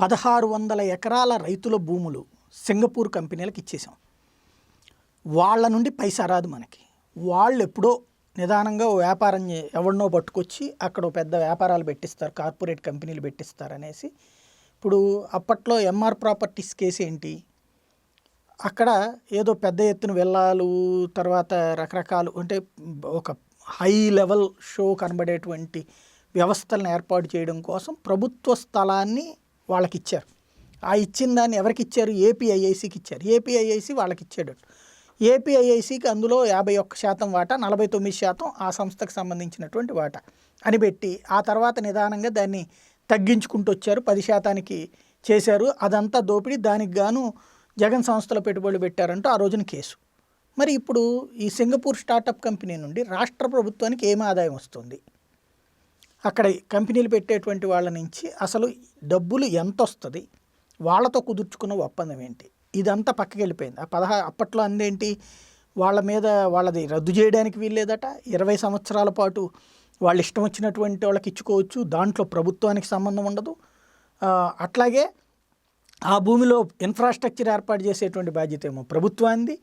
పదహారు వందల ఎకరాల రైతుల భూములు సింగపూర్ కంపెనీలకు ఇచ్చేసాం వాళ్ళ నుండి పైసా రాదు మనకి. వాళ్ళు ఎప్పుడో నిదానంగా ఓ వ్యాపారం చే- ఎవరినో పట్టుకొచ్చి అక్కడ పెద్ద వ్యాపారాలు పెట్టిస్తారు కార్పొరేట్ కంపెనీలు పెట్టిస్తారు అనేసి ఇప్పుడు అప్పట్లో ఎంఆర్ ప్రాపర్టీస్ కేసు ఏంటి? అక్కడ ఏదో పెద్ద ఎత్తున వెళ్ళాలు తర్వాత రకరకాలు అంటే ఒక హై లెవెల్ షో కనబడేటువంటి వ్యవస్థలను ఏర్పాటు చేయడం కోసం ప్రభుత్వ స్థలాన్ని వాళ్ళకి ఇచ్చారు ఆ ఇచ్చిన దాన్ని ఎవరికి ఇచ్చారు? ఏపీఐఐసికి ఇచ్చారు. ఏపీఐఐసి వాళ్ళకి ఇచ్చాడు ఏపీఐఐసికి అందులో యాభై ఒక్క శాతం వాటా నలభై తొమ్మిది శాతం ఆ సంస్థకు సంబంధించినటువంటి వాటా అని పెట్టి ఆ తర్వాత నిదానంగా దాన్ని తగ్గించుకుంటూ వచ్చారు. పది శాతానికి చేశారు. అదంతా దోపిడీ దానికి గాను జగన్ సంస్థలో పెట్టుబడులు పెట్టారంటూ ఆ రోజున కేసు. మరి ఇప్పుడు ఈ సింగపూర్ స్టార్టప్ కంపెనీ నుండి రాష్ట్ర ప్రభుత్వానికి ఏం ఆదాయం వస్తుంది? అక్కడ కంపెనీలు పెట్టేటువంటి వాళ్ళ నుంచి అసలు డబ్బులు ఎంత వస్తుంది వాళ్ళతో కుదుర్చుకున్న ఒప్పందం ఏంటి? ఇదంతా పక్కకి వెళ్ళిపోయింది. ఆ పదహా అప్పట్లో అందేంటి? వాళ్ళ మీద వాళ్ళది రద్దు చేయడానికి వీల్లేదట. ఇరవై సంవత్సరాల పాటు వాళ్ళు ఇష్టం వచ్చినటువంటి వాళ్ళకి ఇచ్చుకోవచ్చు. దాంట్లో ప్రభుత్వానికి సంబంధం ఉండదు. అట్లాగే ఆ భూమిలో ఇన్ఫ్రాస్ట్రక్చర్ ఏర్పాటు చేసేటువంటి బాధ్యత ఏమో ప్రభుత్వానికి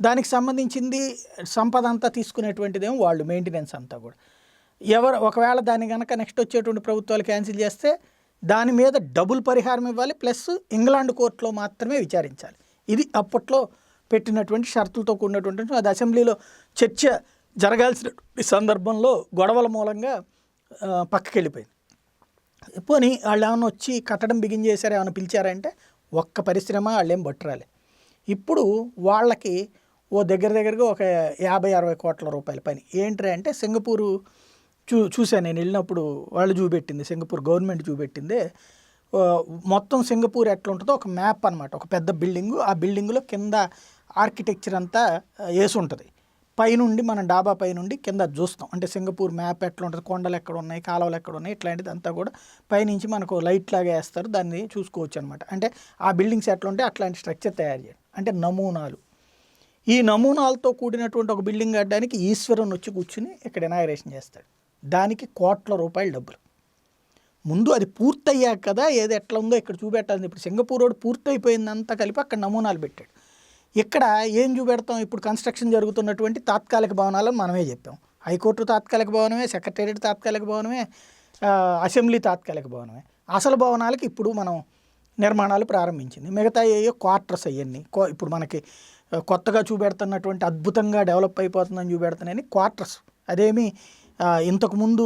దానికి సంబంధించింది సంపద అంతా తీసుకునేటువంటిదేమో వాళ్ళు మెయింటెనెన్స్ అంతా కూడా. ఎవరు ఒకవేళ దాన్ని కనుక నెక్స్ట్ వచ్చేటువంటి ప్రభుత్వాలు క్యాన్సిల్ చేస్తే దాని మీద డబుల్ పరిహారం ఇవ్వాలి ప్లస్ ఇంగ్లాండ్ కోర్టులో మాత్రమే విచారించాలి. ఇది అప్పట్లో పెట్టినటువంటి షరతులతో కూడినటువంటి అది అసెంబ్లీలో చర్చ జరగాల్సిన సందర్భంలో గొడవల మూలంగా పక్కకెళ్ళిపోయింది. పక్కకి వెళ్ళిపోయింది పోనీ వాళ్ళు ఏమైనా వచ్చి కట్టడం బిగిన్ చేశారు ఏమైనా పిలిచారంటే ఒక్క పరిశ్రమ వాళ్ళు ఏం పట్టురాలి ఇప్పుడు వాళ్ళకి ఓ దగ్గర దగ్గరగా ఒక యాభై అరవై కోట్ల రూపాయల పని. ఏంటి అంటే సింగపూరు చూ చూశాను నేను వెళ్ళినప్పుడు వాళ్ళు చూపెట్టింది సింగపూర్ గవర్నమెంట్ చూపెట్టింది. మొత్తం సింగపూర్ ఎట్లా ఉంటుందో ఒక మ్యాప్ అనమాట ఒక పెద్ద బిల్డింగు. ఆ బిల్డింగ్లో కింద ఆర్కిటెక్చర్ అంతా వేసి ఉంటుంది. పైనుండి మనం డాబా పైనుండి కింద చూస్తాం. అంటే సింగపూర్ మ్యాప్ ఎట్లా ఉంటుంది కొండలు ఎక్కడ ఉన్నాయి కాలువలు ఎక్కడ ఉన్నాయి ఇట్లాంటిది అంతా కూడా పైనుంచి మనకు లైట్ లాగా వేస్తారు దాన్ని చూసుకోవచ్చు అనమాట అంటే ఆ బిల్డింగ్స్ ఎట్లా ఉంటే అట్లాంటి స్ట్రక్చర్ తయారు చేయడం అంటే నమూనాలు. ఈ నమూనాలతో కూడినటువంటి ఒక బిల్డింగ్ కట్టడానికి ఈశ్వరుని వచ్చి కూర్చుని ఇక్కడ ఇనాగరేషన్ చేస్తాడు. దానికి కోట్ల రూపాయల డబ్బులు. ముందు అది పూర్తయ్యాక కదా ఏది ఎట్లా ఉందో ఇక్కడ చూపెట్టాలి. ఇప్పుడు సింగపూర్ రోడ్ పూర్తయిపోయిందంతా కలిపి అక్కడ నమూనాలు పెట్టాడు. ఇక్కడ ఏం చూపెడతాం? ఇప్పుడు కన్స్ట్రక్షన్ జరుగుతున్నటువంటి తాత్కాలిక భవనాలను మనమే చెప్పాం. హైకోర్టు తాత్కాలిక భవనమే సెక్రటేరియట్ తాత్కాలిక భవనమే అసెంబ్లీ తాత్కాలిక భవనమే. అసలు భవనాలకి ఇప్పుడు మనం నిర్మాణాలు ప్రారంభించింది. మిగతా ఏయో క్వార్టర్స్ అవన్నీ కో- ఇప్పుడు మనకి కొత్తగా చూపెడుతున్నటువంటి అద్భుతంగా డెవలప్ అయిపోతుందని చూపెడుతున్నాయని క్వార్టర్స్. అదేమి ఇంతకుముందు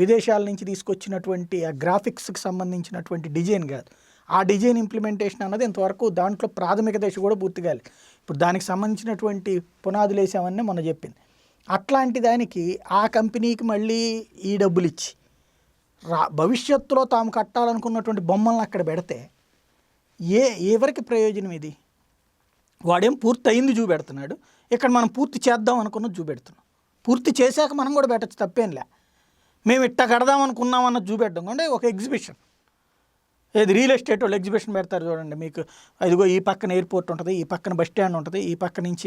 విదేశాల నుంచి తీసుకొచ్చినటువంటి ఆ గ్రాఫిక్స్కి సంబంధించినటువంటి డిజైన్ కాదు. ఆ డిజైన్ ఇంప్లిమెంటేషన్ అన్నది ఇంతవరకు దాంట్లో ప్రాథమిక దశ కూడా పూర్తి కాలేదు. ఇప్పుడు దానికి సంబంధించినటువంటి పునాదులు వేసామని మొన్న చెప్పింది. అట్లాంటి దానికి ఆ కంపెనీకి మళ్ళీ ఈ డబ్బులు ఇచ్చి రా భవిష్యత్తులో తాము కట్టాలనుకున్నటువంటి బొమ్మలను అక్కడ పెడితే ఏ ఎవరికి ప్రయోజనం ఇది? వాడేం పూర్తి అయింది చూపెడుతున్నాడు. ఇక్కడ మనం పూర్తి చేద్దాం అనుకున్నది చూపెడుతున్నాం. పూర్తి చేశాక మనం కూడా పెట్టచ్చు తప్పేంలే. మేము ఇట్ట కడదాం అనుకున్నాం అన్నది చూపెట్టడం. అంటే ఒక ఎగ్జిబిషన్. ఏది రియల్ ఎస్టేట్ వాళ్ళు ఎగ్జిబిషన్ పెడతారు చూడండి మీకు. అదిగో ఈ పక్కన ఎయిర్పోర్ట్ ఉంటుంది ఈ పక్కన బస్ స్టాండ్ ఉంటుంది ఈ పక్క నుంచి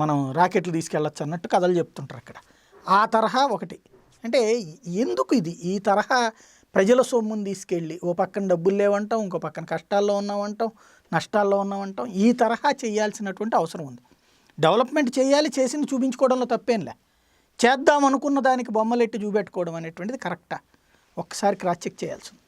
మనం రాకెట్లు తీసుకెళ్ళచ్చు అన్నట్టు కథలు చెప్తుంటారు అక్కడ. ఆ తరహా ఒకటి. అంటే ఎందుకు ఇది? ఈ తరహా ప్రజల సొమ్ముని తీసుకెళ్ళి ఓ పక్కన డబ్బులు లేవంటాం ఇంకో పక్కన కష్టాల్లో ఉన్నామంటాం నష్టాల్లో ఉన్నామంటాం ఈ తరహా చేయాల్సినటువంటి అవసరం ఉంది. డెవలప్మెంట్ చేయాలి చేసింది చూపించుకోవడంలో తప్పేంలే. చేద్దాం అనుకున్న దానికి బొమ్మలెట్టి చూపెట్టుకోవడం అనేటువంటిది కరెక్టా? ఒక్కసారి క్రాస్ చెక్ చేయాల్సింది.